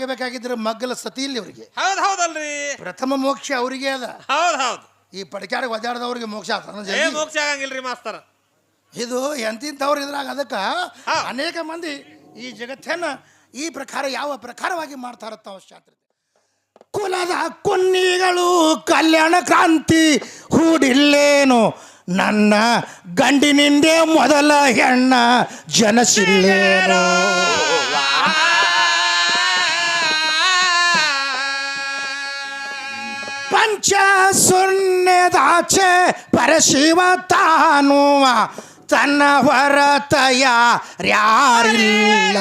ಆಗಬೇಕಾಗಿದ್ರೆ ಮಗ್ಗಲ ಸತಿ ಇಲ್ಲಿ ಅವರಿಗೆ. ಹೌದ್ ಹೌದಲ್ರಿ. ಪ್ರಥಮ ಮೋಕ್ಷ ಅವರಿಗೆ ಅದ. ಹೌದ್ ಹೌದ್. ಈ ಪಡಿಕಾರ ಒದ್ದಾಡದವ್ರಿಗೆ ಮೋಕ್ಷ ಏ ಮೋಕ್ಷ ಆಗಂಗಿಲ್ರಿ ಮಾಸ್ತರ. ಇದು ಎಂತಿಂಥವ್ರು ಇದ್ರಾಗ ಅದಕ್ಕ ಹಾ. ಅನೇಕ ಮಂದಿ ಈ ಜಗತ್ತನ್ನ ಈ ಪ್ರಕಾರ ಯಾವ ಪ್ರಕಾರವಾಗಿ ಮಾಡ್ತಾರ ತಾವು ಶಾಸ್ತ್ರ ಕುಲದ ಕುನ್ನಿಗಳು ಕಲ್ಯಾಣ ಕ್ರಾಂತಿ ಹೂಡಿಲ್ಲೇನು? ನನ್ನ ಗಂಡಿನಿಂದೆ ಮೊದಲ ಹೆಣ್ಣ ಜನಸಿಲ್ಲೇನೋ? ಪಂಚ ಸುನ್ಯದಾಚೆ ಪರಶಿವ ತಾನುವ ತನ್ನ ಹೊರತಯ ಯಾರಿಲ್ಲ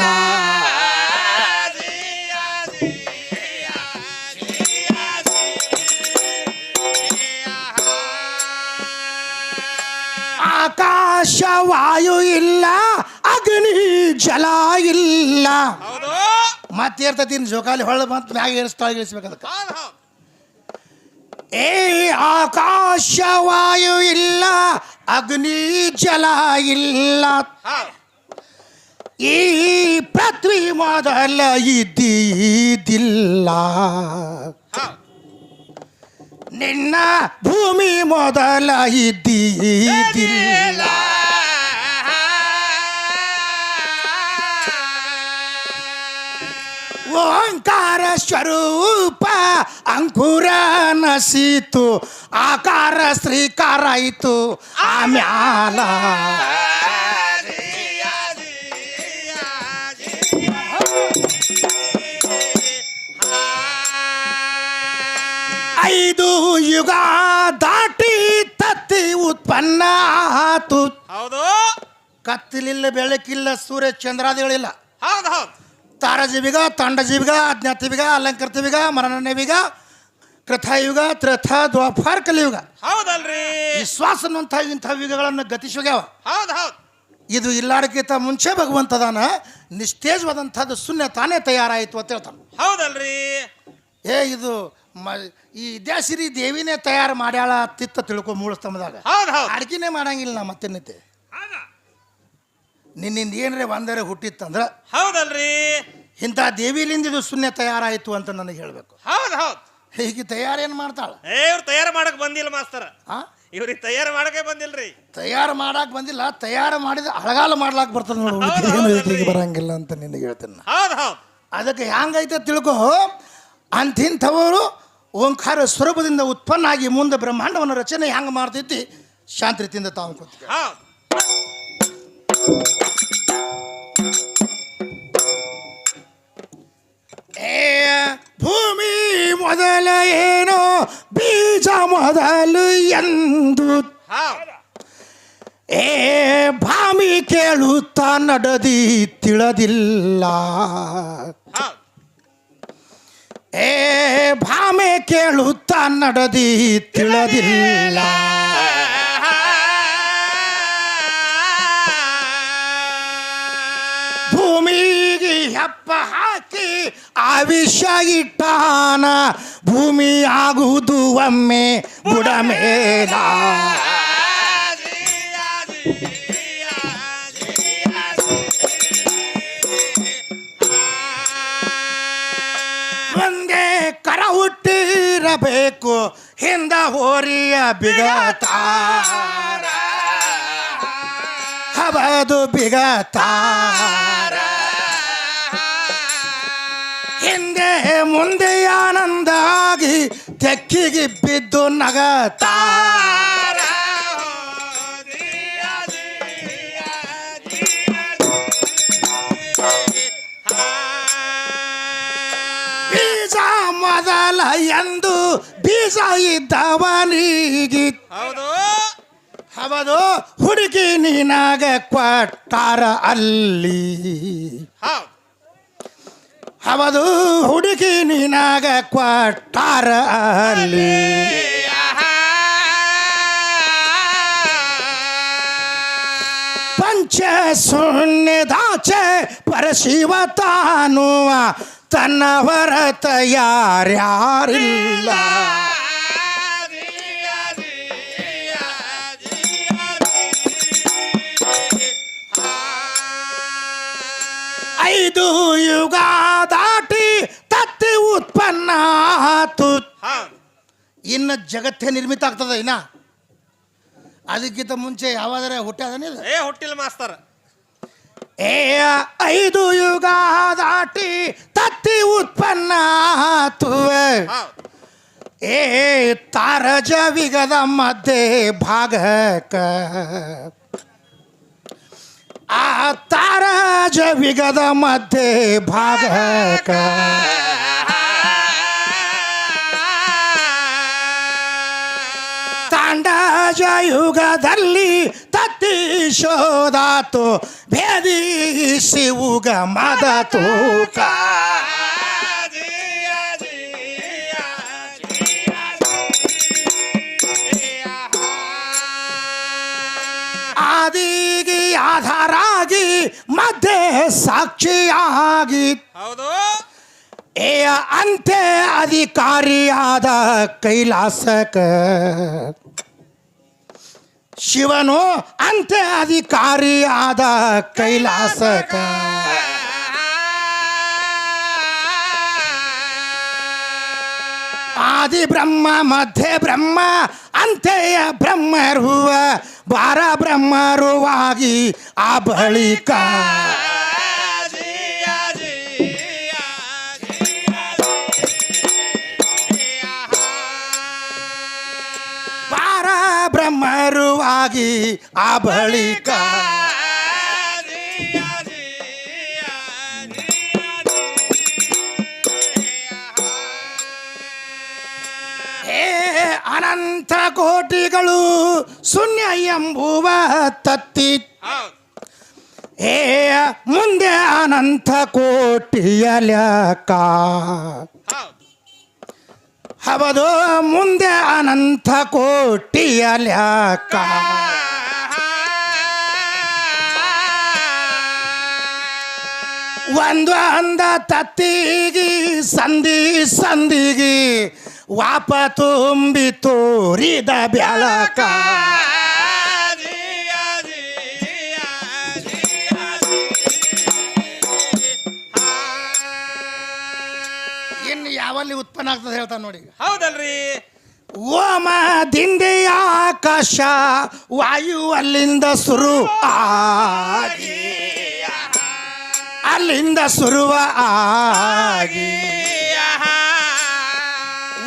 ಆಕಾಶ ವಾಯು ಇಲ್ಲ ಅಗ್ನಿ ಜಲ ಇಲ್ಲ. ಮತ್ತೆ ಇರ್ತೈತಿ ಜೋಕಾಲಿ ಹೊಳ್ಳ ಮತ್ತೆ ಮ್ಯಾಗ ಏರಿಸ್ತಾ ಇಳಿಸ್ಬೇಕು ಅದಕ್ಕೆ. ಏ ಆಕಾಶ ವಾಯು ಇಲ್ಲ ಅಗ್ನಿ ಜಲ ಇಲ್ಲ. ಈ ಪೃಥ್ವಿ ಮೊದಲ ಇದ್ದಿದ್ದಿಲ್ಲ. ನಿನ್ನ ಭೂಮಿ ಮೊದಲ ಇದ್ದಿದ್ದಿಲ್ಲ. ಓಂಕಾರ ಸ್ವರೂಪ ಅಂಕುರ ನಸೀತು ಆಕಾರ ಶ್ರೀಕಾರ ಆಯಿತು ಆಮ್ಯಾಲ ಐದು ಯುಗ ದಾಟಿ ತತ್ತಿ ಉತ್ಪನ್ನ ಆತು. ಹೌದು. ಕತ್ತಲಿಲ್ಲ ಬೆಳಕಿಲ್ಲ ಸೂರ್ಯ ಚಂದ್ರಾದಿಗಳಿಲ್ಲ. ಹೌದು ಹೌದ್. ತಾರಜೀವಿಗ ತಾಂಡಜೀವಿಗ ಅಜ್ಞಾತಿವಿಗ ಅಲಂಕೃತವಿಗ ಮರಣನವಿಗ ಕೃಥಾಯುಗ ತ್ರಥ ದ್ವಾಪಾರ ಕಲಿಯುಗ. ಹೌದಲ್ರಿ. ವಿಶ್ವಾಸ ಅನ್ನುವಂಥ ಇಂಥ ಯುಗಗಳನ್ನು ಗತಿಸೋಗ್ಯಾವ. ಹೌದು ಹೌದು. ಇದು ಇಲ್ಲಾಡಕ್ಕಿಂತ ಮುಂಚೆ ಭಗವಂತದಾನ ನಿಸ್ತೇಜವಾದಂಥದ್ದು ಶೂನ್ಯ ತಾನೇ ತಯಾರಾಯಿತು ಅಂತ ಹೇಳ್ತಾನೆ. ಹೌದಲ್ರಿ. ಏ ಇದು ಮ ಈ ವಿದ್ಯಾಸಿರಿ ದೇವಿನೇ ತಯಾರು ಮಾಡ್ಯಾಳ ತಿತ್ತ ತಿಳ್ಕೊ ಮೂಳಸ್ತಂಭದಾಗ. ಹೌದು ಹೌದು. ಅಡ್ಗಿನೇ ಮಾಡಂಗಿಲ್ಲ ನಾ ಮತ್ತೆನ್ನೈತೆ. ನಿನ್ನಿಂದ ಏನ್ರೆ ಒಂದರೆ ಹುಟ್ಟಿತ್ತಂದ್ರೆ ಹೌದಲ್ರಿ. ಇಂಥ ದೇವಿಲಿಂದ ಇದು ಶೂನ್ಯ ತಯಾರಾಯಿತು ಅಂತ ನನಗೆ ಹೇಳಬೇಕು. ಹೌದು ಹೌದು. ಹೀಗೆ ತಯಾರೇನು ಮಾಡ್ತಾಳ? ಏ ಇವ್ರು ತಯಾರು ಮಾಡಕ್ ಬಂದಿಲ್ಲ ಮಾಸ್ತರ. ಆ? ಇವ್ರಿಗೆ ತಯಾರು ಮಾಡಕ್ಕೆ ಬಂದಿಲ್ರಿ. ತಯಾರು ಮಾಡಕ್ ಬಂದಿಲ್ಲ ತಯಾರು ಮಾಡಿದ ಅಳಗಾಲ ಮಾಡ್ಲಾಕ್ ಬರ್ತದೆ ನೋಡಿ. ಏನು ಬರಂಗಿಲ್ಲ ಅಂತ ನಿನಗೆ ಹೇಳ್ತೇನೆ ಹೌದು ಹೌದು ಹೌದ್. ಅದಕ್ಕೆ ಹ್ಯಾಂಗೈತೆ ತಿಳ್ಕೊ? ಅಂಥಿಂಥವರು ಓಂಕಾರ ಸ್ವರೂಪದಿಂದ ಉತ್ಪನ್ನ ಆಗಿ ಮುಂದೆ ಬ್ರಹ್ಮಾಂಡವನ್ನು ರಚನೆ ಹ್ಯಾಂಗ ಮಾಡ್ತೈತಿ? ಶಾಂತಿ ರೀತಿಯಿಂದ ತಾವು ಕೂತ್ಕೊ. ಹೌದ್. ಭೂಮಿ ಮೊದಲ ಏನೋ, ಬೀಜ ಮೊದಲು ಎಂದು. ಏ, ಭಾಮಿ ಕೇಳುತ್ತಾ ನಡದಿ ತಿಳದಿಲ್ಲ. ಏ, ಭಾಮೆ ಕೇಳುತ್ತಾ ನಡದಿ ತಿಳಿದಿಲ್ಲ. ಹಾಕಿ ಆವಿಷ ಇಟ್ಟಾನ ಭೂಮಿ ಆಗುವುದು ಒಮ್ಮೆ ಬುಡಮೇದ ಒಂದೇ ಕರ ಹುಟ್ಟಿರಬೇಕು, ಹಿಂದ ಹೋರಿಯ ಬಿಗತಾರ ಹಬದು ಬಿಗತಾರ ಮುಂದೆ ಆನಂದಾಗಿ ತೆಕ್ಕಿಗೆ ಬಿದ್ದು ನಗತಾರ ಬೀಜ ಮೊದಲ ಎಂದು ಬೀಜ ಇದ್ದವನಿಗೆ ಹೌದು. ಹೌದು ಹುಡುಗಿ ನೀನಾಗ ಕೊಟ್ಟಾರ ಅಲ್ಲಿ. ಹೌದ್. ಹಬದು ಹುಡುಕಿ ನೀನಾಗ ಕೊಟ್ಟಾರ ಅಲ್ಲಿ. ಪಂಚ ಶೂನ್ಯದಾಚೆ ಪರಶಿವ ತಾನುವ ತನ್ನ ಹೊರತ ಐದು ಯುಗ ದಾಟಿ ತತ್ತಿ ಉತ್ಪನ್ನ ಆತು. ಇನ್ನು ಜಗತ್ತೇ ನಿರ್ಮಿತ ಆಗ್ತದ ಇನ್ನ? ಅದಕ್ಕಿಂತ ಮುಂಚೆ ಯಾವಾದರೆ ಹುಟ್ಟಾದನೇ ಏ ಹುಟ್ಟಿಲ್ಲ ಮಾಸ್ತರ. ಏ ಐದು ಯುಗ ದಾಟಿ ತತ್ತಿ ಉತ್ಪನ್ನ ಏ ತಾರಜ ವಿಗದ ಮಧ್ಯೆ ಭಾಗಕ. ಆ ತಾರಜ ವಿಗದ ಮಧ್ಯೆ ಭಾಗಕ ತಾಂಡಜ ಯುಗದಲ್ಲಿ ತತ್ತಿ ಶೋದಾತು ಭೇದಿಸಿ ಉಗ ಮದ ತೂಕ. ಆಧಾರಾಗಿ ಮಧ್ಯೆ ಸಾಕ್ಷಿಯಾಗಿ ಹೌದು. ಏ ಅಂತೆ ಅಧಿಕಾರಿಯಾದ ಕೈಲಾಸಕ. ಶಿವನು ಅಂತೆ ಅಧಿಕಾರಿಯಾದ ಕೈಲಾಸಕ. ಆದಿ ಬ್ರಹ್ಮ ಮಧ್ಯೆ ಬ್ರಹ್ಮ ಅಂತೆಯ ಬ್ರಹ್ಮರುವ ಬಾರ ಬ್ರಹ್ಮರುವಾಗಿ ಆ ಬಳಿಕ ಬಾರ ಬ್ರಹ್ಮರುವಾಗಿ ಆ ಬಳಿಕ ಹೇ ಅನಂತ ಕೋಟಿಗಳು ಶೂನ್ಯ ಎಂಬುವ ತತ್ತಿ. ಹೇ ಮುಂದೆ ಅನಂತ ಕೋಟಿಯ ಲೆಕ್ಕ. ಹೌದ್. ಮುಂದೆ ಅನಂತ ಕೋಟಿಯ ಲೆಕ್ಕ. ಒಂದು ಅಂದ ತತ್ತಿಗಿ ಸಂಧಿ ಸಂದಿಗಿ ವಾಪ ತುಂಬಿ ತೋರಿದ ಬ್ಯಾಳಕ ಇನ್ನು ಯಾವಲ್ಲಿ ಉತ್ಪನ್ನ ಆಗ್ತದೆ ಹೇಳ್ತಾನೆ ನೋಡಿ ಹೌದಲ್ರಿ. ಓಮದಿಂದ ಆಕಾಶ ವಾಯು ಅಲ್ಲಿಂದ ಸುರು ಆಗಿ. ಅಲ್ಲಿಂದ ಸುರುವ ಆಗಿ.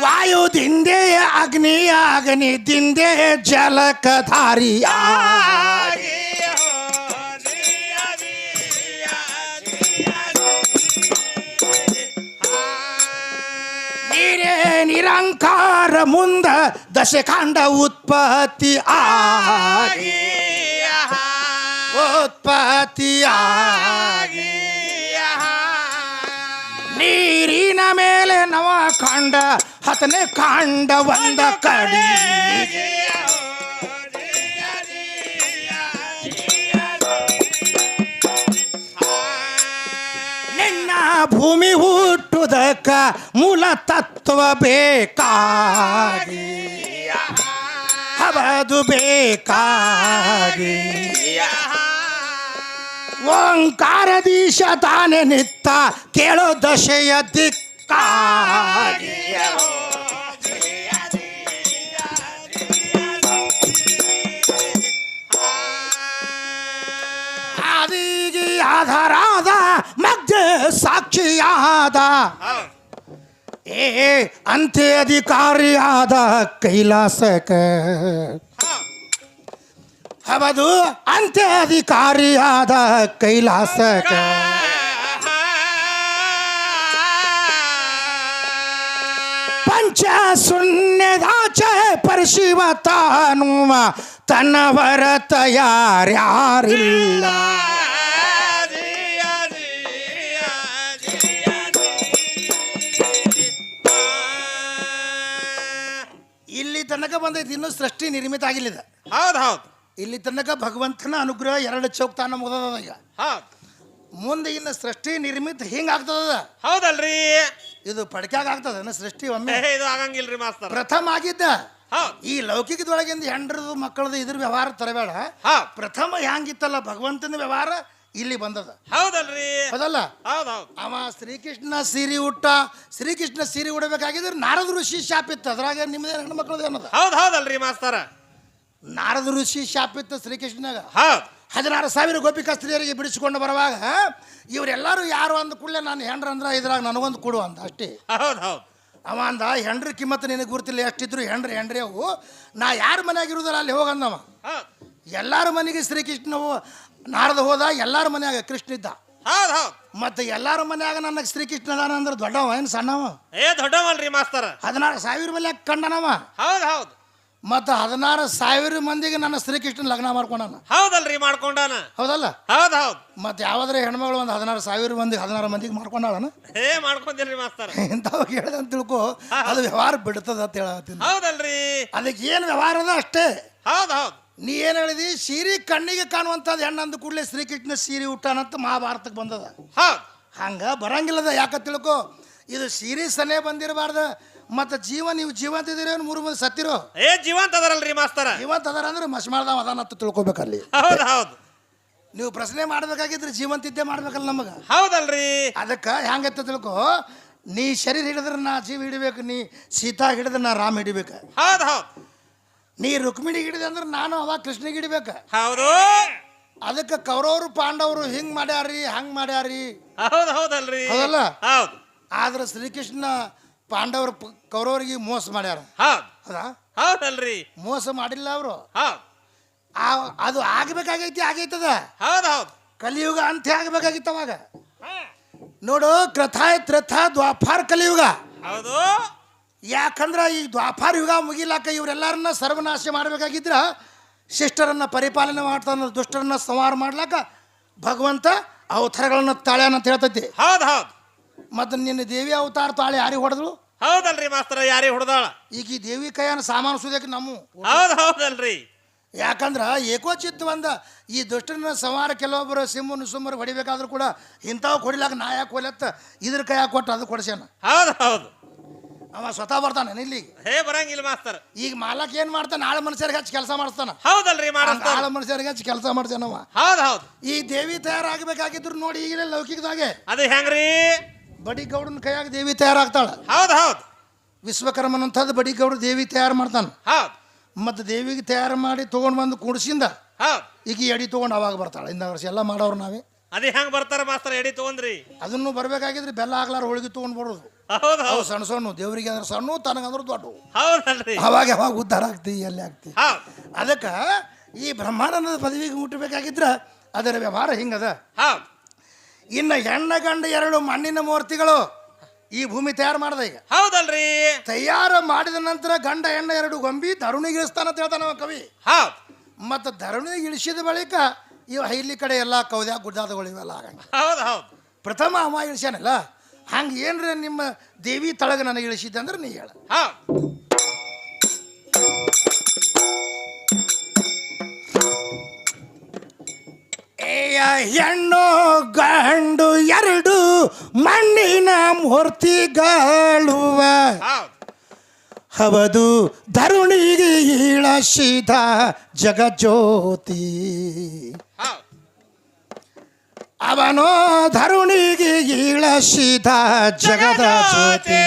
ವಾಯುದಿಂದೆ ಅಗ್ನಿ ಅಗ್ನಿದಿಂದೆ ಜಲಕಧಾರಿ ಆಗಿ. ನೀರೇ ನಿರಂಕಾರ ಮುಂದ ದಶಕಾಂಡ ಉತ್ಪತ್ತಿ ಆಗಿ. ಉತ್ಪತ್ತಿಯಾಗಿ ನೀರಿನ ಮೇಲೆ ನವ ಕಾಂಡ ಹತ್ತನೇ ಕಾಂಡ ಒಂದ ಕಡಿ. ನಿನ್ನ ಭೂಮಿ ಹುಟ್ಟುದಕ್ಕ ಮೂಲ ತತ್ವ ಬೇಕಾಗಿ. ಹವದು ಬೇಕಾಗಿ. ಓಂಕಾರದೀಶ ತಾನೆ ನಿತ್ತ ಕೇಳೋ ದಶೆಯ ದಿಕ್ಕಾಗಿ ಆದಿಗೆ ಆಧಾರಾದ ಮಧ್ಯ ಸಾಕ್ಷಿಯಾದ. ಏ ಅಂತ್ಯ ಅಧಿಕಾರಿಯಾದ ಕೈಲಾಸಕ ಹೌದು ಅಂತ್ಯ ಅಧಿಕಾರಿಯಾದ ಕೈಲಾಸಕ ಪಂಚ ಶೂನ್ಯದಾಚ ಪರಶಿವ ತಾನುವ ತನ್ನವರ ತಯಾರ್ಯಾರಿಲ್ಲ. ಇಲ್ಲಿ ತನಕ ಬಂದೈತಿ ಇನ್ನು ಸೃಷ್ಟಿ ನಿರ್ಮಿತ ಆಗಿಲ್ಲ ಹೌದು ಹೌದು. ಇಲ್ಲಿ ತನಕ ಭಗವಂತನ ಅನುಗ್ರಹ ಎರಡು ಚೌಕ್ತಾನ ಮುಗದ ಈಗ. ಹೌದು. ಮುಂದೆ ಇನ್ನು ಸೃಷ್ಟಿ ನಿರ್ಮಿತ ಹಿಂಗಾಗ್ತದ ಹೌದಲ್ರಿ. ಇದು ಪಡ್ಕ್ಯಾಗ ಆಗ್ತದ ಸೃಷ್ಟಿ ಒಮ್ಮೆ. ಇದು ಆಗಂಗಿಲ್ರಿ ಮಾಸ್ತರ್. ಪ್ರಥಮ ಆಗಿದ್ದ. ಈ ಲೌಕಿಕದೊಳಗಿಂದ ಹೆಂಡ್ರದು ಮಕ್ಕಳದು ಇದ್ರ ವ್ಯವಹಾರ ತರಬೇಡ. ಪ್ರಥಮ ಹ್ಯಾಂಗಿತ್ತಲ್ಲ ಭಗವಂತನ ವ್ಯವಹಾರ ಇಲ್ಲಿ ಬಂದದ. ಹೌದಲ್ರಿ. ಹೌದಲ್ಲ? ಹೌದ್ ಹೌದ್ ಅವ ಶ್ರೀಕೃಷ್ಣ ಸೀರೆ ಉಟ್ಟ ಶ್ರೀಕೃಷ್ಣ ಸೀರೆ ಉಡಬೇಕಾಗಿದ್ರೆ ನಾರದ ಋಷಿ ಶಾಪಿತ್ತು ಅದ್ರಾಗ ಹೆಣ್ಣು ಮಕ್ಕಳದು ಏನದ ಹೌದು ಹೌದಲ್ರಿ ಮಾಸ್ತರ. ನಾರದ ಋಷಿ ಶಾಪಿತ್ತು ಶ್ರೀಕೃಷ್ಣನಾಗ ಹೌದ್. ಹದಿನಾರು ಸಾವಿರ ಗೋಪಿಕಾ ಸ್ತ್ರೀಯರಿಗೆ ಬಿಡಿಸಿಕೊಂಡು ಬರುವಾಗ ಇವರೆಲ್ಲರೂ ಯಾರು ಅಂದ ಕೂಡಲೇ ನಾನು ಹೆಂಡ್ರ ಅಂದ್ರೆ ಇದ್ರಾಗ ನನಗೊಂದು ಕೊಡು ಅಂದ ಅಷ್ಟೇ. ಹೌದು ಹೌದು. ಅವ ಅಂದ ಹೆಂಡ್ರ ಕಿಮ್ಮತ್ತು ನಿನಗೆ ಗುರುತಿಲ್ಲ ಎಷ್ಟಿದ್ರು ಹೆಂಡ್ರಿ ಹೆಂಡ್ರಿ ಅವು. ನಾ ಯಾರ ಮನ್ಯಾಗ ಇರುದಲ್ಲ ಅಲ್ಲಿ ಹೋಗಂದವ ಎಲ್ಲರ ಎಲ್ಲಾರ ಮನೆಗೆ ಶ್ರೀಕೃಷ್ಣ ನಾರದ ಹೋದ ಎಲ್ಲಾರ ಮನೆಯಾಗ ಕೃಷ್ಣ ಇದ್ದ. ಮತ್ತು ಎಲ್ಲಾರ ಮನ್ಯಾಗ ನನಗೆ ಶ್ರೀಕೃಷ್ಣ ಅದಾನ ಅಂದ್ರೆ ದೊಡ್ಡವ ಏನು ಸಣ್ಣವ? ಏ ದೊಡ್ಡವಲ್ರಿ ಮಾಸ್ತರ. ಹದಿನಾರು ಸಾವಿರ ಮನ್ಯಾಗ ಕಂಡನವ. ಹೌದು ಹೌದ್. ಮತ್ತು ಹದಿನಾರು ಸಾವಿರ ಮಂದಿಗೆ ನನ್ನ ಶ್ರೀಕೃಷ್ಣ ಲಗ್ನ ಮಾಡ್ಕೊಂಡಾನ. ಹೌದಲ್ರಿ ಮಾಡ್ಕೊಂಡಾನ. ಹೌದಲ್ಲ? ಹೌದ್ ಹೌದ್. ಮತ್ತು ಯಾವ್ದಾರ ಹೆಣ್ಮಗಳು ಒಂದು ಹದಿನಾರು ಸಾವಿರ ಮಂದಿಗೆ ಹದಿನಾರು ಮಂದಿಗೆ ಮಾಡ್ಕೊಂಡಾಳನ? ಏ ಮಾಡ್ಕೊಂದಿಲ್ರಿ ಮಾಸ್ತರ. ಇಂಥವ್ ಹೇಳ್ದೆ ಅಂತ ತಿಳ್ಕೊ ಅದು ವ್ಯವಹಾರ ಬಿಡ್ತದ ಅಂತ ಹೇಳತ್ತೀನಿ ಹೌದಲ್ರಿ. ಅದಕ್ಕೆ ಏನು ವ್ಯವಹಾರ ಅದ ಅಷ್ಟೇ. ಹೌದ್ ಹೌದ್. ನೀ ಏನು ಹೇಳಿದಿ? ಸೀರೆ ಕಣ್ಣಿಗೆ ಕಾಣುವಂಥದ್ದು ಹೆಣ್ಣು ಅಂದ ಕೂಡಲೇ ಶ್ರೀಕೃಷ್ಣ ಸೀರೆ ಹುಟ್ಟಾನಂತ ಮಹಾಭಾರತಕ್ಕೆ ಬಂದದ. ಹೌದ್. ಹಂಗೆ ಬರಂಗಿಲ್ಲದ ಯಾಕ ತಿಳ್ಕೊ? ಇದು ಸೀರೆ ಸನೇ ಬಂದಿರಬಾರ್ದು. ಮತ್ತು ಜೀವ ನೀವು ಜೀವಂತ ಇದೀರೋ ಮೂರು ಮಂದಿ ಸತ್ತಿರೋ? ಏ ಜೀವಂತ ಅದರಲ್ರಿ ಮಾಸ್ತರ. ಜೀವಂತ ಅದಾರ ಅಂದ್ರೆ ಮಸ್ಮಾಳ್ದಾವ ಅದಾನಂತ ತಿಳ್ಕೊಬೇಕಲ್ಲಿ. ಹೌದು ಹೌದು. ನೀವು ಪ್ರಶ್ನೆ ಮಾಡ್ಬೇಕಾಗಿದ್ರೆ ಜೀವಂತ ಇದ್ದೇ ಮಾಡ್ಬೇಕಲ್ಲ ನಮಗ? ಹೌದಲ್ರಿ. ಅದಕ್ಕೆ ಹೆಂಗತ್ತ ತಿಳ್ಕೊ. ನೀ ಶರೀರ ಹಿಡಿದ್ರೆ ನಾ ಜೀವ ಹಿಡಿಬೇಕು ನೀ ಸೀತಾ ಹಿಡಿದ್ರೆ ನಾ ರಾಮ್ ಹಿಡಿಬೇಕು. ಹೌದು ಹೌದು. ನೀ ರುಕ್ಮಿಣಿ ಹಿಡಿದೆ ಅಂದ್ರೆ ನಾನು ಅವಾಗ ಕೃಷ್ಣಿಗೆ ಹಿಡಿಬೇಕು. ಹೌದು. ಅದಕ್ಕೆ ಕೌರವರು ಪಾಂಡವರು ಹಿಂಗ್ ಮಾಡ್ಯಾರಿ ಹಂಗ್ ಮಾಡ್ಯಾರಿ. ಹೌದು ಹೌದಲ್ರಿ. ಹೌದಲ್ಲ? ಹೌದು. ಆದ್ರೆ ಶ್ರೀಕೃಷ್ಣ ಪಾಂಡವರು ಪ- ಕೌರವರಿಗೆ ಮೋಸ ಮಾಡ್ಯಾರ. ಹೌದ್. ಹೌದಾ? ಹೌದಲ್ರಿ. ಮೋಸ ಮಾಡಿಲ್ಲ ಅವರು. ಹೌದ್. ಅದು ಆಗಬೇಕಾಗೈತಿ ಆಗೈತದ. ಹೌದ್ ಹೌದ್. ಕಲಿಯುಗ ಅಂತ್ಯ ಆಗಬೇಕಾಗಿತ್ತು ಅವಾಗ. ನೋಡು ಕ್ರಥಾಯ ತ್ರಥ ದ್ವಾಪಾರ ಕಲಿಯುಗ. ಹೌದು. ಯಾಕಂದ್ರೆ ಈ ದ್ವಾಪಾರ ಯುಗ ಮುಗಿಲಾಕ ಇವರೆಲ್ಲರನ್ನ ಸರ್ವನಾಶ ಮಾಡಬೇಕಾಗಿದ್ರ ಶಿಷ್ಟರನ್ನ ಪರಿಪಾಲನೆ ಮಾಡ್ತಾನ ದುಷ್ಟರನ್ನ ಸಂಹಾರ ಮಾಡ್ಲಾಕ ಭಗವಂತ ಅವತಾರಗಳನ್ನ ತಾಳೆ ಅಂತ ಹೇಳ್ತೈತಿ. ಹೌದ್ ಹೌದು. ಮತ್ತು ನಿನ್ನ ದೇವಿ ಅವತಾರ ತಾಳೆ ಯಾರಿಗೆ ಹೊಡೆದ್ರು ಹೌದಲ್ರಿ ಮಾಸ್ತರ ಯಾರೇ ಹೊಡೆದಾಳ? ಈಗ ಈ ದೇವಿ ಕೈಯನ ಸಾಮಾನು ಸುದಕ್ಕೆ ನಮ್ಮ ಹೌದ್ ಹೌದಲ್ರಿ. ಯಾಕಂದ್ರೆ ಏಕೋಚಿತ್ತವಂದ ಈ ದುಷ್ಟನ ಸಂಹಾರ ಕೆಲವೊಬ್ಬರು ಸಿಂಹನ ಸುಮ್ಮರು ಹೊಡಿಬೇಕಾದ್ರೂ ಕೂಡ ಇಂಥವು ಕೊಡಿಲಾಕ ನಾ ಯಾಕೆ ಹೊಲತ್ತ ಇದ್ರ ಕೈಯಾಗ ಕೊಟ್ಟು ಅದು ಕೊಡ್ಸ್ಯಾನ. ಹೌದ್ ಹೌದು. ಅವ ಸ್ವತಃ ಬರ್ತಾನೆ ಇಲ್ಲಿಗೆ? ಹೇ ಬರಂಗಿಲ್ಲ ಮಾಸ್ತರ್. ಈಗ ಮಾಲಕ್ ಏನ್ ಮಾಡ್ತಾನೆ? ಆಳ ಮನುಷ್ಯರಿಗೆ ಹಚ್ಚಿ ಕೆಲಸ ಮಾಡಿಸ್ತಾನ. ಹೌದಲ್ರಿ ಹಂಗ ಮಾಡಸ್ತಾರ ಆಳ ಮನುಷ್ಯರಿಗೆ ಹಚ್ಚಿ ಕೆಲಸ ಮಾಡ್ತಾನವ ಹೌದ್ ಹೌದು. ಈ ದೇವಿ ತಯಾರಾಗಬೇಕಾಗಿದ್ರು ನೋಡಿ ಈಗಲೇ ಲೌಕಿಕದಾಗೆ. ಅದು ಹೆಂಗ್ರಿ? ಬಡಿ ಗೌಡನ ಕೈಯಾಗ ದೇವಿ ತಯಾರಾಗ್ತಾಳ. ಹೌದು ಹೌದು. ವಿಶ್ವಕರ್ಮನಂಥದ್ದು ಬಡಿ ಗೌಡ ದೇವಿ ತಯಾರು ಮಾಡ್ತಾನೆ. ಹೌದು. ಮತ್ತು ದೇವಿಗೆ ತಯಾರು ಮಾಡಿ ತೊಗೊಂಡು ಬಂದು ಕುಡಿಸಿಂದ ಹೌದು. ಈಗ ಎಡಿ ತೊಗೊಂಡು ಅವಾಗ ಬರ್ತಾಳೆ. ಇಂದ ವರ್ಷ ಎಲ್ಲ ಮಾಡೋರು ನಾವೇ. ಅದೇ ಹೆಂಗ್ ಬರ್ತಾರ ಮಾಸ್ತರ ಎಡಿ ತಗೊಂಡ್ರಿ? ಅದನ್ನು ಬರ್ಬೇಕಾಗಿದ್ರೆ ಬೆಲ್ಲ ಆಗ್ಲಾರ ಹೋಳಿಗೆ ತೊಗೊಂಡು ಬರೋದು. ಹೌದು ಅವು ಹೌದ್. ಸಣ್ಣ ಸಣ್ಣ ದೇವರಿಗೆ ಅಂದ್ರೆ ಸಣ್ಣ ತನಗಂದ್ರೆ ದೊಡ್ಡ. ಹೌದಲ್ರಿ. ಅವಾಗ ಯಾವಾಗ ಉದ್ಧಾರ ಆಗ್ತಿ ಎಲ್ಲಿ ಆಗ್ತಿ? ಅದಕ್ಕ ಅದಕ್ಕೆ ಈ ಬ್ರಹ್ಮಾನಂದದ ಪದವಿಗೆ ಮುಟ್ಟಬೇಕಾಗಿದ್ರೆ ಅದರ ವ್ಯವಹಾರ ಹಿಂಗದ. ಹೌದ್. ಇನ್ನು ಹೆಣ್ಣ ಗಂಡ ಎರಡು ಮಣ್ಣಿನ ಮೂರ್ತಿಗಳು ಈ ಭೂಮಿ ತಯಾರು ಮಾಡ್ದ ಈಗ. ಹೌದಲ್ರಿ. ತಯಾರು ಮಾಡಿದ ನಂತರ ಗಂಡ ಹೆಣ್ಣ ಎರಡು ಗೊಂಬಿ ಧರುಣಿಗೆ ಇಳಿಸ್ತಾನ ಅಂತ ಹೇಳ್ತಾನ ಅವ ಕವಿ. ಹೌದು. ಮತ್ತು ಧರುಣಿಗೆ ಇಳಿಸಿದ ಬಳಿಕ ಇವು ಹೈಲಿ ಕಡೆ ಎಲ್ಲ ಕೌದ್ಯಾ ಗುಡ್ಡಾದಗಳು ಇವೆಲ್ಲ ಆಗಂಗ. ಹೌದು ಹೌದು. ಪ್ರಥಮ ಅವ ಇಳಿಸ್ಯಾನಲ್ಲ ಹಂಗೆ ಏನ್ರಿ ನಿಮ್ಮ ದೇವಿ ತಳಗ ನನಗೆ ಇಳಿಸಿದ್ದೆ ಅಂದ್ರೆ ನೀ ಹೇಳ. ಹೌದ್. ಹೆಣ್ಣು ಗಂಡು ಎರಡು ಮಣ್ಣಿನ ಮೂರ್ತಿಗಳುವ. ಹವದು ಧರುಣಿಗೆ ಇಳಸಿದ ಜಗಜ್ಯೋತಿ. ಅವನು ಧರುಣಿಗೆ ಇಳಸಿದ ಜಗದ ಜ್ಯೋತಿ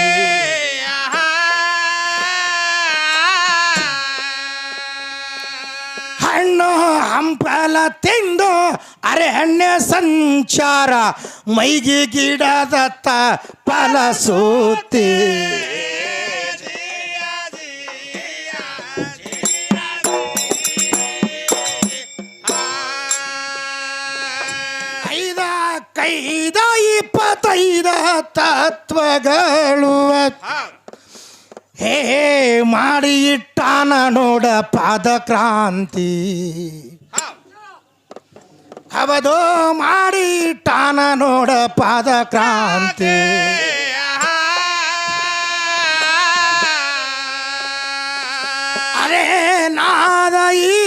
ಹಣ್ಣು ಹಂಪಲ ತಿಂದು ಅರಣ್ಯ ಸಂಚಾರ, ಮೈಗೆ ಗಿಡದತ್ತ ಫಲಸೂತಿ. ಐದ, ಕೈದ, ಇಪ್ಪತ್ತೈದ ತತ್ವಗಳು ಹೇ ಮಾಡಿ ಇಟ್ಟಾನ ನೋಡ ಪಾದ ಕ್ರಾಂತಿ ಹವದು ಮಾಡಿ ತಾನ ನೋಡ ಪಾದ ಕ್ರಾಂತಿ. ಅರೇ ನಾದ ಈ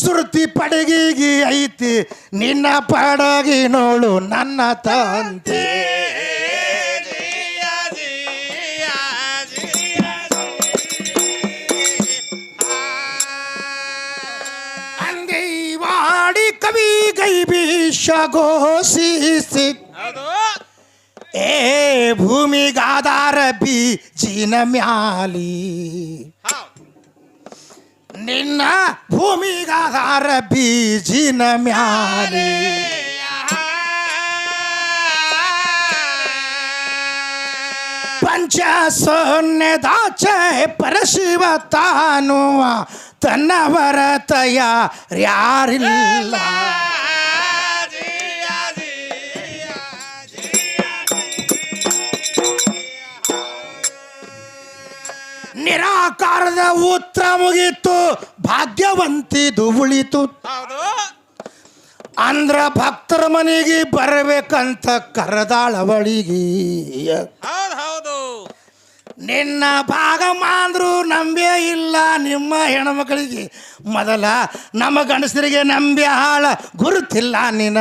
ಶ್ರುತಿ ಪಡಗಿಗಿ ಐತಿ, ನಿನ್ನ ಪಡಗಿನೋಳು ನನ್ನ ತಂತಿ. ಅಂಗೈವಾಡಿ ಕವಿಗೆ ಕೈ ಬೀಶ ಘೋಷಿಸಿ ಹೌದು ಏ ಭೂಮಿಗಾದಾರ ಬೀಜಿನ ಮ್ಯಾಲಿ ಹೌದು ನಿನ್ನ ಭೂಮಿಗಾದಾರ ಬೀಜಿನ ಮ್ಯಾಲಿ ಪಂಚ ಸೊನ್ನೆದಾಚೆ ಪರಶಿವ ತಾನುವ ತನ್ನವರ ತಯಾರ್ಯಾರಿಲ್ಲ. ನಿರಾಕಾರದ ಉತ್ತರ ಮುಗಿತು ಭಾಗ್ಯವಂತಿದು ಉಳಿತು. ಅಂದ್ರ ಭಕ್ತರ ಮನೆಗೆ ಬರಬೇಕಂತ ಕರದಾಳವಳಿಗೆ. ಹೌದು. ನಿನ್ನ ಭಾಗ ಮಾಂದ್ರು ನಂಬೇ ಇಲ್ಲ ನಿಮ್ಮ ಹೆಣ್ಮಕ್ಳಿಗೆ. ಮೊದಲ ನಮ್ಮ ಗಂಡಸರಿಗೆ ನಂಬಿ ಹಾಳ, ಗುರುತಿಲ್ಲ ನಿನ್ನ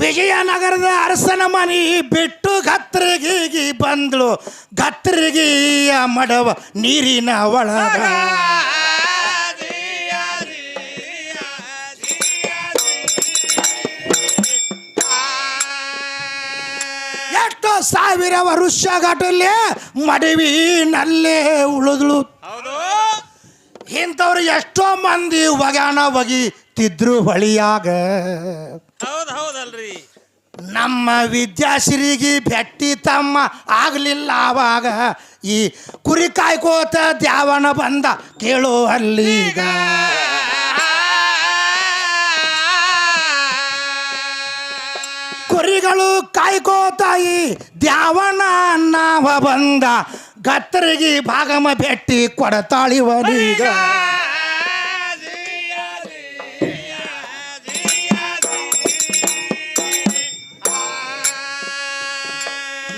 ವಿಜಯನಗರದ ಅರಸನ ಮನಿ ಬಿಟ್ಟು ಗತ್ತರಿಗಿ ಬಂದಳು. ಗತ್ರಿಗೀಯ ಮಡವ ನೀರಿನ ಒಳಗ. ಸಾವಿರ ವರುಷಗಟ್ಟಲೆ ಮಡವಿನಲ್ಲೇ ಉಳಿದ್ಳು. ಹೌದು. ಇಂಥವ್ರು ಎಷ್ಟೋ ಮಂದಿ ಒಗ್ಯಾಣ ಒಗಿತಿದ್ರು ಹೊಳಿಯಾಗ. ಹೌದು ಹೌದಲ್ರಿ. ನಮ್ಮ ವಿದ್ಯಾಶ್ರೀಗಿ ಭೆಟ್ಟಿ ತಮ್ಮ ಆಗಲಿಲ್ಲ ಆವಾಗ ಈ ಕುರಿ ಕಾಯ್ಕೋತ ದ್ಯಾವನ ಬಂದ ಕೇಳೋ ಅಲ್ಲೀಗ. ಕುರಿಗಳು ಕಾಯ್ಕೋತಾಯಿ ದ್ಯಾವಣ ನಾವ ಬಂದ. ಗತ್ತರಿಗೆ ಭಾಗಮ ಭೆಟ್ಟಿ ಕೊಡತಾಳಿವನೀಗ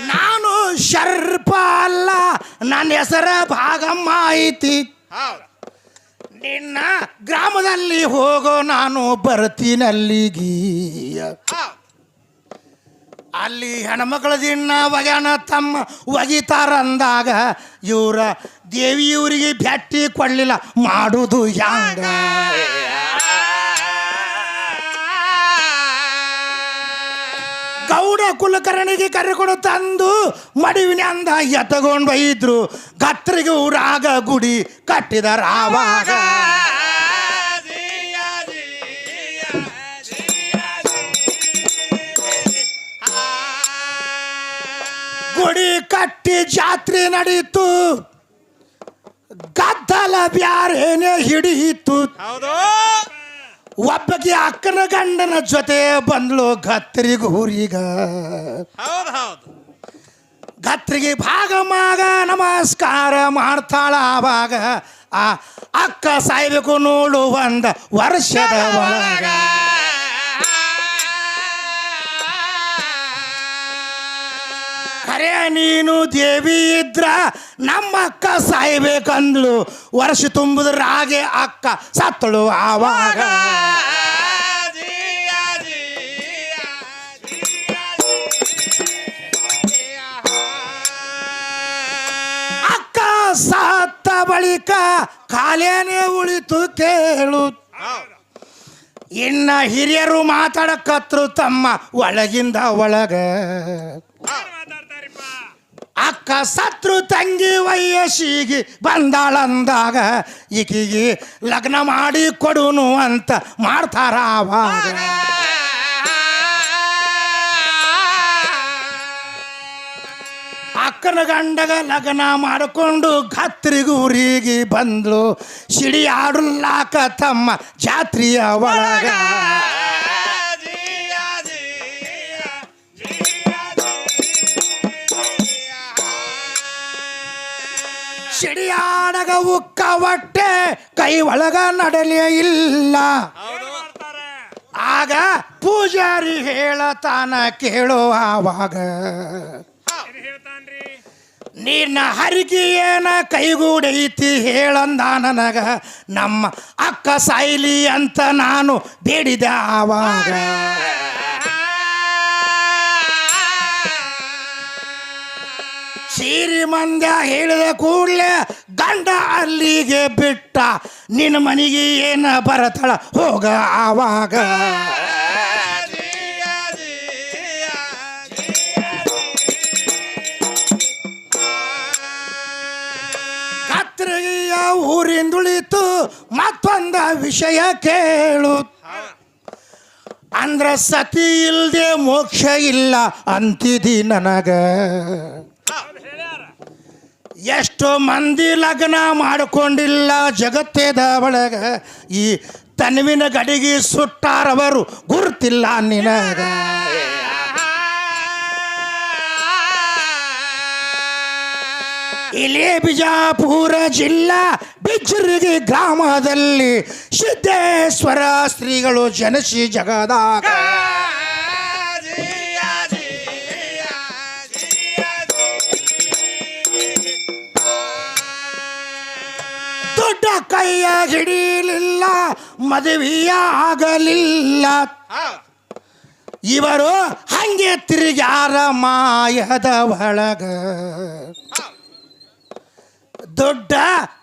ನಾನು ಶರ್ಪ ಅಲ್ಲ ನನ್ನ ಹೆಸರ ಭಾಗಮ್ಮ ಐತಿ. ನಿನ್ನ ಗ್ರಾಮದಲ್ಲಿ ಹೋಗೋ ನಾನು ಬರ್ತೀನಲ್ಲಿಗೀಯ ಅಲ್ಲಿ ಹೆಣ್ಮಕ್ಳ ದಿನ ಒಗ್ಯಾಣ ತಮ್ಮ ಒಗಿತಾರಂದಾಗ ಇವರ ದೇವಿಯವರಿಗೆ ಭೇಟಿ ಕೊಡಲಿಲ್ಲ. ಮಾಡುದು ಯಾಂಗ ಗೌಡ ಕುಲಕರ್ಣಿಗೆ ಕರೆಕೊಡು ತಂದು ಮಡಿವಿನ ಅಂದ ಎತ್ತಗೊಂಡು ಒಯ್ದ್ರು. ಗತ್ರಿಗೆ ಊರಾಗ ಗುಡಿ ಕಟ್ಟಿದರ ಗುಡಿ ಕಟ್ಟಿ ಜಾತ್ರೆ ನಡೀತು. ಗದ್ದಲ ಬ್ಯಾರೇನೆ ಹಿಡಿಯಿತು. ಒಬ್ಬಗೆ ಅಕ್ಕನ ಗಂಡನ ಜೊತೆ ಬಂದ್ಲು ಗತ್ತರಿಗೂರಿಗ ಹೌದು ಹೌದು. ಗತ್ರಿಗೆ ಭಾಗ ಮಾಗ ನಮಸ್ಕಾರ ಮಾಡ್ತಾಳ ಆವಾಗ. ಆ ಅಕ್ಕ ಸಾಯ್ಬೇಕು ನೋಡು ಒಂದ ವರ್ಷದ ಒಳಗ. ಖರೆ ನೀನು ದೇವಿ ಇದ್ರ ನಮ್ಮ ಅಕ್ಕ ಸಾಯ್ಬೇಕಂದ್ಲು ವರ್ಷ ತುಂಬುದ್ರ ಹಾಗೆ ಅಕ್ಕ ಸತ್ತಳು ಆವಾಗ. ಅಕ್ಕ ಸತ್ತ ಬಳಿಕ ಕಾಲೇನೆ ಉಳಿತು ಕೇಳು. ಇನ್ನ ಹಿರಿಯರು ಮಾತಾಡಕತ್ರು ತಮ್ಮ ಒಳಗಿಂದ ಒಳಗ. ಅಕ್ಕ ಸತ್ರು ತಂಗಿ ವಯಸ್ಸಿಗೆ ಬಂದಾಳಂದಾಗ ಈಕಿಗೆ ಲಗ್ನ ಮಾಡಿ ಕೊಡುನು ಅಂತ ಮಾಡ್ತಾರ ಆವಾಗ. ಅಕ್ಕನ ಗಂಡಗ ಲಗ್ನ ಮಾಡಿಕೊಂಡು ಗಾತ್ರಿಗೂರಿಗೆ ಬಂದ್ಲು. ಸಿಡಿ ಆಡುಲ್ಲಾಕ ತಮ್ಮ ಜಾತ್ರೆಯ ಒಳಗ. ಸಿಡಿಯಾಡಗ ಉಕ್ಕ ಒಟ್ಟೆ ಕೈ ಒಳಗ ನಡಲೇ ಇಲ್ಲ. ಆಗ ಪೂಜಾರಿ ಹೇಳತಾನ ಕೇಳೋ ಆವಾಗ. ನಿನ್ನ ಹರಿಕೆ ಏನ ಕೈಗೂಡೈತಿ ಹೇಳಂದ ನನಗ. ನಮ್ಮ ಅಕ್ಕ ಸಾಯ್ಲಿ ಅಂತ ನಾನು ಬೇಡಿದ ಆವಾಗ. ಸೀರಿ ಮಂದ್ಯ ಹೇಳಿದ ಕೂಡಲೇ ಗಂಡ ಅಲ್ಲಿಗೆ ಬಿಟ್ಟ. ನಿನ್ನ ಮನೆಗೆ ಏನ ಬರತಳ ಹೋಗ ಆವಾಗ. ಕತ್ರಿಗೆಯ ಊರಿಂದುಳಿತು, ಮತ್ತೊಂದ ವಿಷಯ ಕೇಳು. ಅಂದ್ರ ಸತಿ ಇಲ್ದೆ ಮೋಕ್ಷ ಇಲ್ಲ ಅಂತಿದಿ ನನಗ. ಎಷ್ಟೋ ಮಂದಿ ಲಗ್ನ ಮಾಡಿಕೊಂಡಿಲ್ಲ ಜಗತ್ತೇದ ಒಳಗ. ಈ ತನ್ವಿನ ಗಡಿಗೆ ಸುಟ್ಟಾರವರು ಗುರುತಿಲ್ಲ ನಿನಗ. ಇಲ್ಲೇ ಬಿಜಾಪುರ ಜಿಲ್ಲಾ ಬಿಜ್ರಿಗೆ ಗ್ರಾಮದಲ್ಲಿ ಸಿದ್ದೇಶ್ವರ ಸ್ತ್ರೀಗಳು ಜನಸಿ ಜಿಯ, ದೊಡ್ಡ ಕೈಯ ಹಿಡಿಯಲಿಲ್ಲ ಮದುವೆಯ ಆಗಲಿಲ್ಲ ಇವರು ಹಂಗೆ ತಿರುಗ್ಯಾರ ಮಾಯದ ಒಳಗ. ದೊಡ್ಡ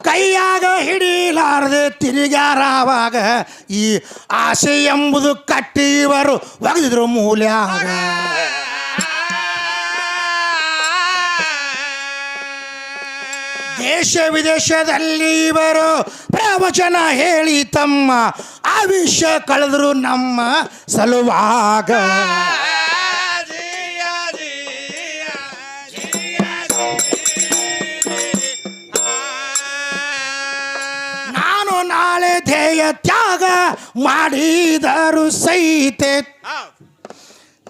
ಕೈಯಾಗ ಹಿಡಿಲಾರದೆ ತಿರುಗ್ಯಾರ ಆವಾಗ ಈ ಆಸೆ ಎಂಬುದು ಕಟ್ಟಿ ಇವರು ಒಗೆದಿದ್ರು ಮೂಲ್ಯಾಗ ದೇಶ ವಿದೇಶದಲ್ಲಿ ಇವರು ಪ್ರವಚನ ಹೇಳಿ ತಮ್ಮ ಆವಿಷ್ಯ ಕಳೆದ್ರು ನಮ್ಮ ಸಲುವಾಗ. ಧ್ಯೇಯ ತ್ಯಾಗ ಮಾಡಿದರು ಸೈತೆ.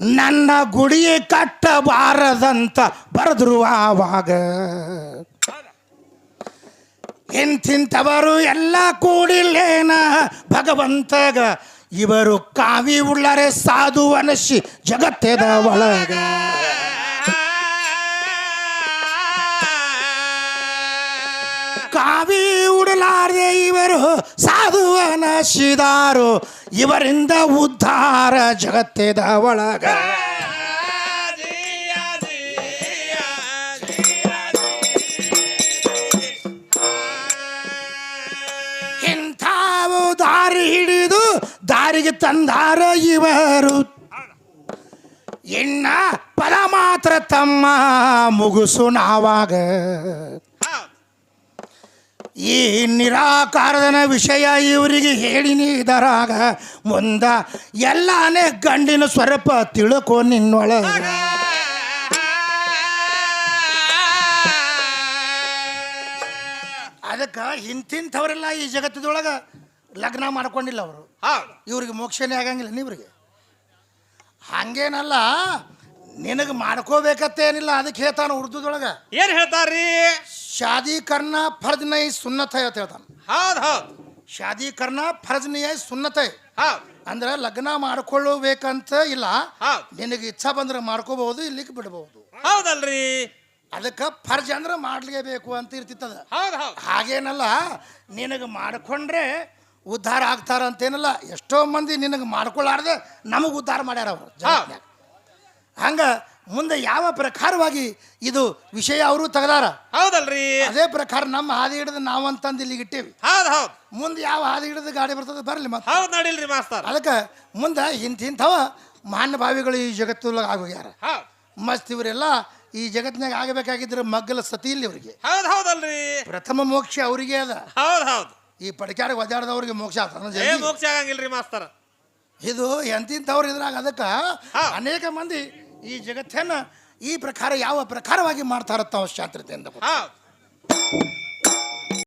ನನ್ನ ಗುಡಿ ಕಟ್ಟಬಾರದಂತ ಬರೆದ್ರು ಆವಾಗ. ಇಂತಿಂಥವರು ಎಲ್ಲ ಕೂಡಿಲ್ಲೇನ ಭಗವಂತಗ? ಇವರು ಕಾವಿ ಉಳ್ಳರೆ ಸಾಧು ಅನಸಿ ಜಗತ್ತೆದ ಒಳಗ. ಕಾವಿ ಉಡಲಾರದೆ ಇವರು ಸಾಧು ಅನಸಿದಾರು ಇವರಿಂದ ಉದ್ಧಾರ ಜಗತ್ತಿದ ಒಳಗ. ಇಂಥವು ದಾರಿ ಹಿಡಿದು ದಾರಿಗೆ ತಂದಾರ ಇವರು. ಇನ್ನ ಪದ ಮಾತ್ರ ತಮ್ಮ ಮುಗುಸು ನಾವಾಗ. ಈ ನಿರಾಕಾರದನ ವಿಷಯ ಇವರಿಗೆ ಹೇಳಿನಿ ಇದರಾಗ ಮುಂದ ಎಲ್ಲಾನೇ ಗಂಡಿನ ಸ್ವರೂಪ ತಿಳ್ಕೊ ನಿನ್ನೊಳಗ. ಅದಕ್ಕೆ ಇಂತಿಂಥವರೆಲ್ಲ ಈ ಜಗತ್ತದೊಳಗೆ ಲಗ್ನ ಮಾಡ್ಕೊಂಡಿಲ್ಲ ಅವರು. ಇವ್ರಿಗೆ ಮೋಕ್ಷನೇ ಆಗಂಗಿಲ್ಲ ನೀವ್ರಿಗೆ. ಹಂಗೇನಲ್ಲ ನಿನಗೆ ಮಾಡ್ಕೋಬೇಕತ್ತೇನಿಲ್ಲ ಅದಕ್ಕೆ ಹೇಳ್ತಾನೆ ಉರ್ದುದೊಳಗೆ. ಏನು ಹೇಳ್ತಾರ್ರಿ? ಶಾದಿ ಕರ್ನ ಫರ್ಜ್ ನೈ ಸುನ್ನತ ಅಂತ ಹೇಳ್ತಾನೆ ಹೌದು ಹೌದು. ಶಾದಿ ಕರ್ನ ಫರ್ಜ್ ನೈ ಸುನ್ನತೆ ಹೌದು. ಅಂದ್ರೆ ಲಗ್ನ ಮಾಡ್ಕೊಳ್ಳಬೇಕಂತ ಇಲ್ಲ ಹೌದು. ನಿನಗೆ ಇಚ್ಛಾ ಬಂದ್ರೆ ಮಾಡ್ಕೋಬಹುದು ಇಲ್ಲಿಗೆ ಬಿಡಬಹುದು ಹೌದಲ್ರಿ. ಅದಕ್ಕೆ ಫರ್ಜ್ ಅಂದ್ರೆ ಮಾಡ್ಲೇಬೇಕು ಅಂತ ಇರ್ತಿತ್ತದ. ಹೌದು ಹೌದು. ಹಾಗೇನಲ್ಲ ನಿನಗೆ ಮಾಡ್ಕೊಂಡ್ರೆ ಉದ್ಧಾರ ಆಗ್ತಾರ ಅಂತೇನಲ್ಲ ಎಷ್ಟೋ ಮಂದಿ ನಿನಗೆ ಮಾಡ್ಕೊಳ್ಳಾರ್ದೆ ನಮಗೆ ಉದ್ಧಾರ ಮಾಡ್ಯಾರ ಅವರು ಜಗತ್ನ್ಯಾಗ ಹಂಗ ಮುಂದೆ ಯಾವ ಪ್ರಕಾರವಾಗಿ ಇದು ವಿಷಯ ಅವರು ತೆಗ್ದಾರ? ಹೌದಲ್ರಿ. ಅದೇ ಪ್ರಕಾರ ನಮ್ಮ ಹಾದಿ ಹಿಡಿದು ನಾವಂತಂದು ಇಲ್ಲಿಗೆ ಇಟ್ಟೇವಿ. ಹೌದು ಹೌದು. ಮುಂದೆ ಯಾವ ಹಾದಿ ಹಿಡಿದು ಗಾಡಿ ಬರ್ತದೆ ಬರಲಿ ಮತ್ತೆ. ಹೌದು ನಡಿಲ್ರಿ ಮಾಸ್ತರ್. ಅದಕ್ಕೆ ಮುಂದೆ ಇಂತಿಂಥವ ಮಾನ್ಯ ಭಾವಿಗಳು ಈ ಜಗತ್ತೊಳಗೆ ಆಗೋಗ್ಯಾರ. ಹೌದು. ಮಸ್ತ್ ಇವರೆಲ್ಲ ಈ ಜಗತ್ತಿನಾಗ ಆಗಬೇಕಾಗಿದ್ರೆ ಮಗ್ಗಲ ಸತಿ ಇಲ್ಲಿ ಇವರಿಗೆ. ಹೌದು ಹೌದಲ್ರಿ. ಪ್ರಥಮ ಮೋಕ್ಷ ಅವರಿಗೆ ಅದ. ಹೌದು ಹೌದು. ಈ ಪಡಿಕ್ಯಾರಿಗೆ ಒದ್ದಾಡದವ್ರಿಗೆ ಮೋಕ್ಷ ಆಗ್ತದ ಏ ಮೋಕ್ಷ ಆಗಂಗಿಲ್ರಿ ಮಾಸ್ತರ್. ಇದು ಎಂತಿಂಥವ್ರು ಇದ್ರಾಗ ಅದಕ್ಕೆ ಅನೇಕ ಮಂದಿ ಈ ಜಗತ್ತನ್ನ ಈ ಪ್ರಕಾರ ಯಾವ ಪ್ರಕಾರವಾಗಿ ಮಾಡ್ತಾರತ್ತ ಹೌದು.